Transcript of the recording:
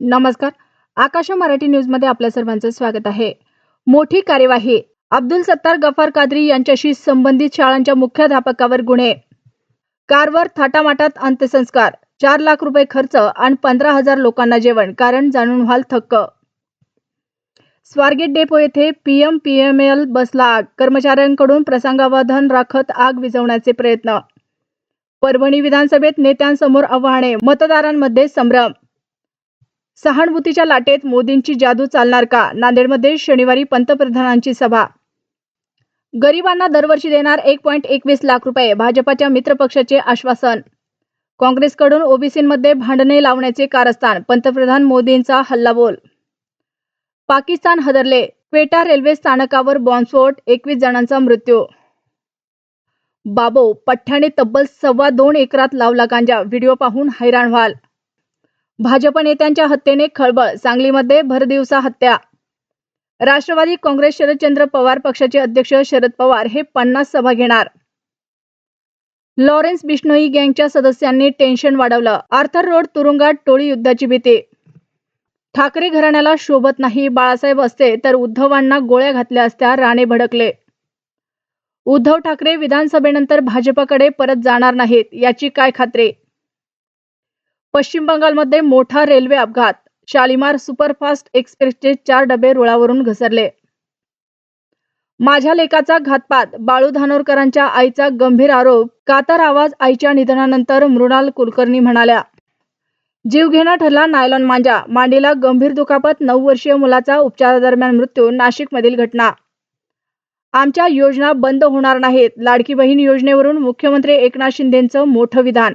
नमस्कार. आकाश मराठी न्यूजमध्ये आपल्या सर्वांचं स्वागत आहे. मोठी कार्यवाही. अब्दुल सत्तार गफार कादरी यांच्याशी संबंधित शाळांच्या मुख्याध्यापकावर गुन्हे. कारवर थाटामाटात अंत्यसंस्कार. चार लाख रुपये खर्च आणि पंधरा हजार लोकांना जेवण कारण जाणून व्हाल थक्क. स्वारगेट डेपो येथे पीएम पीएमएल बसला आग कर्मचाऱ्यांकडून प्रसंगावधान राखत आग विझवण्याचे प्रयत्न. परभणी विधानसभेत नेत्यांसमोर आव्हाने. मतदारांमध्ये संभ्रम. सहानुभूतीच्या लाटेत मोदींची जादू चालणार का? नांदेडमध्ये शनिवारी पंतप्रधानांची सभा. गरिबांना दरवर्षी देणार एक पॉईंट एकवीस लाख रुपये भाजपाच्या मित्रपक्षाचे आश्वासन. काँग्रेसकडून ओबीसीमध्ये भांडणे लावण्याचे कारस्थान पंतप्रधान मोदींचा हल्लाबोल. पाकिस्तान हदरले क्वेटा रेल्वे स्थानकावर बॉम्बस्फोट एकवीस जणांचा मृत्यू. बाबो पठ्ठ्याने तब्बल सव्वा दोन एकरात लावला गांजा व्हिडिओ पाहून हैराण व्हाल. भाजप नेत्यांच्या हत्येने खळबळ सांगलीमध्ये भरदिवसा हत्या. राष्ट्रवादी काँग्रेस शरदचंद्र पवार पक्षाचे अध्यक्ष शरद पवार हे पन्नास सभा घेणार. लॉरेन्स बिश्नोई गँगच्या सदस्यांनी टेन्शन वाढवलं. आर्थर रोड तुरुंगात टोळी युद्धाची भीती. ठाकरे घराण्याला शोभत नाही. बाळासाहेब असते तर उद्धवांना गोळ्या घातल्या असत्या राणे भडकले. उद्धव ठाकरे विधानसभेनंतर भाजपकडे परत जाणार नाहीत याची काय खात्री? पश्चिम बंगालमध्ये मोठा रेल्वे अपघात. शालिमार सुपरफास्ट एक्सप्रेसचे चार डबे रुळावरून घसरले. माझ्या लेकाचा घातपात. बाळू धानोरकरांच्या आईचा गंभीर आरोप. कातर आवाज आईच्या निधनानंतर मृणाल कुलकर्णी म्हणाल्या जीवघेणा ठरला नायलॉन मांजा. मांडीला गंभीर दुखापत. नऊ वर्षीय मुलाचा उपचारादरम्यान मृत्यू. नाशिकमधील घटना. आमच्या योजना बंद होणार नाहीत. लाडकी बहीण योजनेवरून मुख्यमंत्री एकनाथ शिंदेंचं मोठं विधान.